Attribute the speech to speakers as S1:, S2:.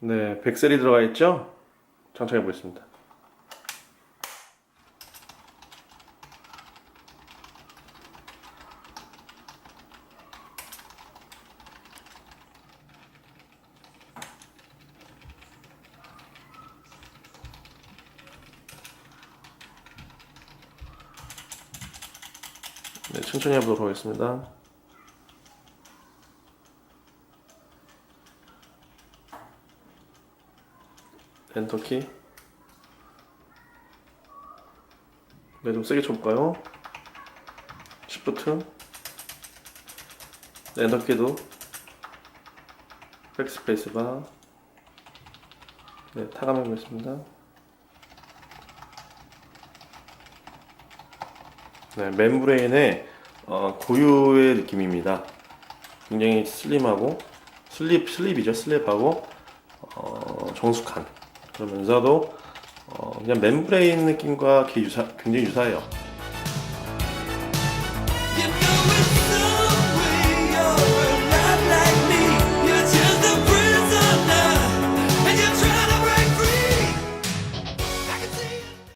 S1: 네, 백셀이 들어가 있죠? 장착해 보겠습니다. 네, 천천히 해보도록 하겠습니다. 엔터키. 네, 좀 세게 쳐볼까요? 시프트. 네, 엔터키도. 백스페이스 바. 네, 타감해보겠습니다. 네, 멤브레인의 어, 고유의 느낌입니다. 굉장히 슬림하고 슬립 슬립이죠 슬립하고 어, 정숙한 그러면서도 어 그냥 멤브레인 느낌과 유사, 굉장히 유사해요.